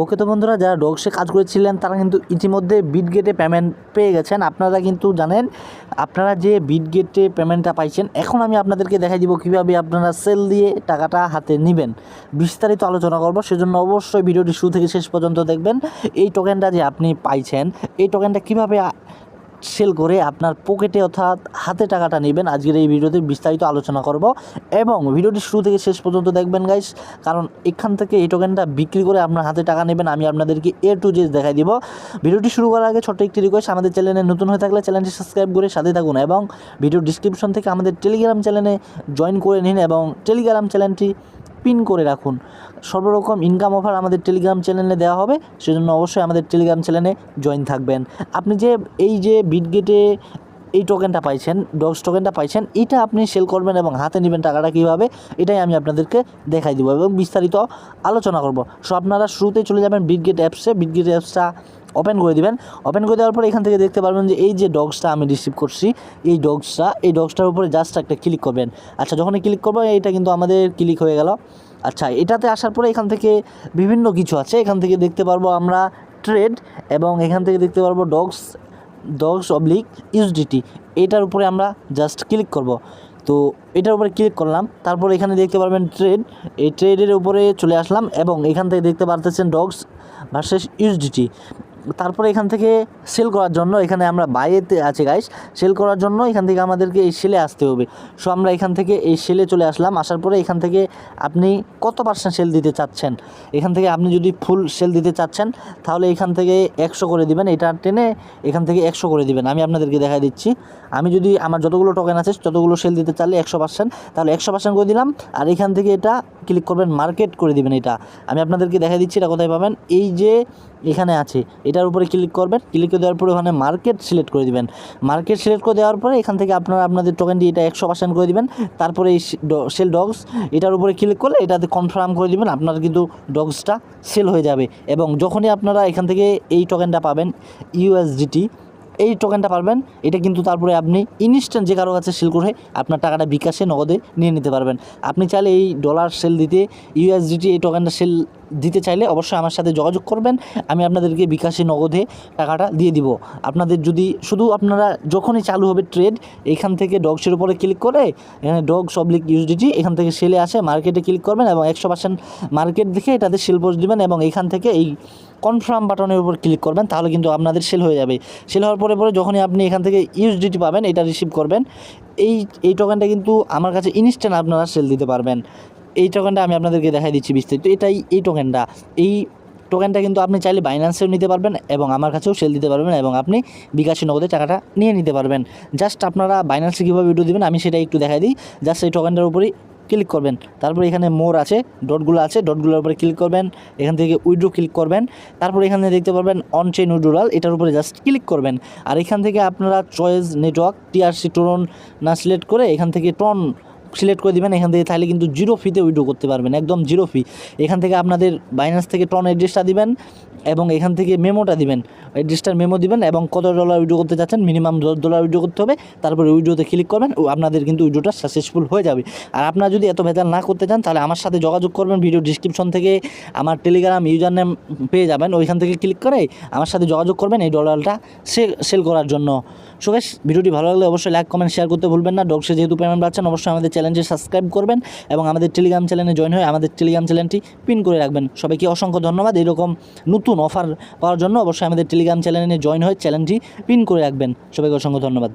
ওকে তো বন্ধুরা যারা ডগসে কাজ করেছিলেন, তারা কিন্তু ইতিমধ্যে বিটগেটে পেমেন্ট পেয়ে গেছেন। আপনারা কিন্তু জানেন, আপনারা যে বিটগেটে পেমেন্টটা পাইছেন, এখন আমি আপনাদেরকে দেখাই দিব কীভাবে আপনারা সেল দিয়ে টাকাটা হাতে নেবেন। বিস্তারিত আলোচনা করব, সেজন্য অবশ্যই ভিডিওটি শুরু থেকে শেষ পর্যন্ত দেখবেন। এই টোকেনটা যে আপনি পাইছেন, এই টোকেনটা কীভাবে সেল করে আপনার পকেটে অর্থাৎ হাতে টাকাটা নেবেন। আজকের এই ভিডিওতে বিস্তারিত আলোচনা করব এবং ভিডিওটি শুরু থেকে শেষ পর্যন্ত দেখবেন গাইস কারণ এখান থেকে এই টোকেনটা বিক্রি করে আপনার হাতে টাকা নেবেন, আমি আপনাদেরকে এ টু জেড দেখাই দিব। ভিডিওটি শুরু করার আগে ছোট্ট একটি রিকোয়েস্ট আমাদের চ্যানেলে নতুন হয়ে থাকলে চ্যানেলটি সাবস্ক্রাইব করে সাথে থাকুন এবং ভিডিও ডিসক্রিপশন থেকে আমাদের টেলিগ্রাম চ্যানেলে জয়েন করে নিন এবং টেলিগ্রাম চ্যানেলটি পিন করে রাখুন। সর্বরকম ইনকাম অফার আমাদের টেলিগ্রাম চ্যানেলে দেওয়া হবে, সেজন্য অবশ্যই আমাদের টেলিগ্রাম চ্যানেলে জয়েন থাকবেন। আপনি যে, এই যে বিটগেটে এই টোকেনটা পাইছেন ডগস টোকেনটা পাইছেন, এটা আপনি সেল করবেন এবং হাতে নেবেন টাকাটা কীভাবে, এটাই আমি আপনাদেরকে দেখাই দেবো এবং বিস্তারিত আলোচনা করব। সো আপনারা শুরুতেই চলে যাবেন বিটগেট অ্যাপসে বিটগেট অ্যাপসটা ওপেন করে দিবেন। ওপেন করে দেওয়ার পরে এখান থেকে দেখতে পারবেন যে এই যে ডগসটা আমি রিসিভ করছি, এই ডগসটা এই ডগসটার উপরে জাস্ট একটা ক্লিক করবেন। আচ্ছা যখনই ক্লিক করব এটা কিন্তু আমাদের ক্লিক হয়ে গেল। আচ্ছা এটাতে আসার পরে এখান থেকে বিভিন্ন কিছু আছে। এখান থেকে দেখতে পারব আমরা ট্রেড এবং এখান থেকে দেখতে পারব ডগস ডগস অবলিক ইউএসডিটি এটার উপরে আমরা জাস্ট ক্লিক করব। তো এটার উপরে ক্লিক করলাম, তারপর এখানে দেখতে পারবেন ট্রেড এই ট্রেডের উপরে চলে আসলাম এবং এখান থেকে দেখতে পারতেছেন ডগস ভার্সেস ইউএসডিটি তারপরে এখান থেকে সেল করার জন্য এখানে আমরা বাইরেতে আছে গাইস সেল করার জন্য এখান থেকে আমাদেরকে এই সেলে আসতে হবে। সো আমরা এখান থেকে এই সেলে চলে আসলাম। আসার পরে এখান থেকে আপনি কত পার্সেন্ট সেল দিতে চাচ্ছেন? এখান থেকে আপনি যদি ফুল সেল দিতে চাচ্ছেন, তাহলে এখান থেকে একশো করে দিবেন। এটা টেনে এখান থেকে একশো করে দিবেন। আমি আপনাদেরকে দেখাই দিচ্ছি। আমি যদি আমার যতগুলো টোকেন আছে, ততগুলো সেল দিতে চাইলে একশো পার্সেন্ট তাহলে একশো পার্সেন্ট করে দিলাম। আর এখান থেকে এটা ক্লিক করবেন মার্কেট করে দিবেন এটা। আমি আপনাদেরকে দেখাই দিচ্ছি এটা কোথায় পাবেন। এই যে এখানে আছে, এটার উপরে ক্লিক করবেন। ক্লিক করে দেওয়ার পরে ওখানে মার্কেট সিলেক্ট করে দিবেন। মার্কেট সিলেক্ট করে দেওয়ার পরে এখান থেকে আপনারা আপনাদের টোকেনটি এটা একশো পার্সেন্ট করে দিবেন। তারপরে এই সেল ডগস এটার উপরে ক্লিক করলে এটাতে কনফার্ম করে দিবেন, আপনার কিন্তু ডগসটা সেল হয়ে যাবে। এবং যখনই আপনারা এখান থেকে এই টোকেনটা পাবেন ইউএসডিটি এই টোকেনটা পারবেন, এটা কিন্তু তারপরে আপনি ইনস্ট্যান্ট যে কারও কাছে সেল করে আপনার টাকাটা বিকাশে, নগদে নিয়ে নিতে পারবেন। আপনি চাইলে এই ডলার সেল দিতে ইউএসডিটি এই টোকেনটা সেল দিতে চাইলে অবশ্যই আমার সাথে যোগাযোগ করবেন। আমি আপনাদেরকে বিকাশে নগদে টাকাটা দিয়ে দিব। আপনাদের যদি শুধু আপনারা যখনই চালু হবে ট্রেড এখান থেকে ডগসের উপরে ক্লিক করে, এখানে ডগস অবলিক ইউএসডিটি এখান থেকে সেলে আসে মার্কেটে ক্লিক করবেন এবং একশো পার্সেন্ট মার্কেট দেখে এটাতে সেল পোস্ট দেবেন এবং এখান থেকে এই কনফার্ম বাটনের উপর ক্লিক করবেন, তাহলে কিন্তু আপনাদের সেল হয়ে যাবে। সেল হওয়ার পরে পরে যখনই আপনি এখান থেকে ইউএসডিটি পাবেন, এটা রিসিভ করবেন। এই এই টোকেনটা কিন্তু আমার কাছে ইনস্ট্যান্ট আপনারা সেল দিতে পারবেন। এই টোকেনটা আমি আপনাদেরকে দেখাই দিচ্ছি বিস্তারিত। এটাই এই টোকেনটা এই টোকেনটা কিন্তু আপনি চাইলে বাইন্যান্সেও নিতে পারবেন এবং আমার কাছেও সেল দিতে পারবেন এবং আপনি বিকাশী নগদে টাকাটা নিয়ে নিতে পারবেন। জাস্ট আপনারা বাইন্যান্সে কীভাবে ভিডিও দেবেন আমি সেটা একটু দেখাই দিই। জাস্ট এই টোকেনটার উপরেই ক্লিক করবেন। তারপর এখানে মোর আছে ডটগুলো আছে ডটগুলোর উপরে ক্লিক করবেন। এখান থেকে উইড্রো ক্লিক করবেন। তারপর এখানে দেখতে পারবেন অন চেইন উইড্রোয়াল এটার উপরে জাস্ট ক্লিক করবেন। আর এখান থেকে আপনারা চয়েস নেটওয়ার্ক টিআরসি টোরন না সিলেক্ট করে এখান থেকে টন সিলেক্ট করে দেবেন, এখান থেকে তাহলে কিন্তু জিরো ফিতে উইড্রো করতে পারবেন, একদম জিরো ফি এখান থেকে আপনাদের বাইন্যান্স থেকে টন অ্যাড্রেসটা দিবেন এবং এখান থেকে মেমোটা দিবেন। অ্যাড্রেসটার মেমো দিবেন এবং কত ডলার উইড্রো করতে চাচ্ছেন মিনিমাম দশ ডলার উইড্রো করতে হবে। তারপরে উইড্রোতে ক্লিক করবেন, ও আপনাদের কিন্তু উইড্রোটা সাকসেসফুল হয়ে যাবে। আর আপনারা যদি এত ভেজাল না করতে চান, তাহলে আমার সাথে যোগাযোগ করবেন। ভিডিও ডিসক্রিপশন থেকে আমার টেলিগ্রাম ইউজার নেম পেয়ে যাবেন। ওইখান থেকে ক্লিক করে আমার সাথে যোগাযোগ করবেন এই ডলারটা সেল করার জন্য। সো গাইস ভিডিওটি ভালো লাগলে অবশ্যই লাইক কমেন্ট শেয়ার করতে ভুলবেন না। ডগসে যেহেতু পেমেন্ট পাচ্ছেন, অবশ্যই আমাদের চ্যানেলটি সাবস্ক্রাইব করবেন এবং আমাদের টেলিগ্রাম চ্যানেলে জয়েন হয়ে আমাদের টেলিগ্রাম চ্যানেলটি পিন করে রাখবেন। সবাইকে অসংখ্য ধন্যবাদ। এরকম নতুন অফার পাওয়ার জন্য অবশ্যই আমাদের টেলিগ্রাম চ্যানেলে জয়েন হয়ে চ্যানেলটি পিন করে রাখবেন। সবাইকে অসংখ্য ধন্যবাদ।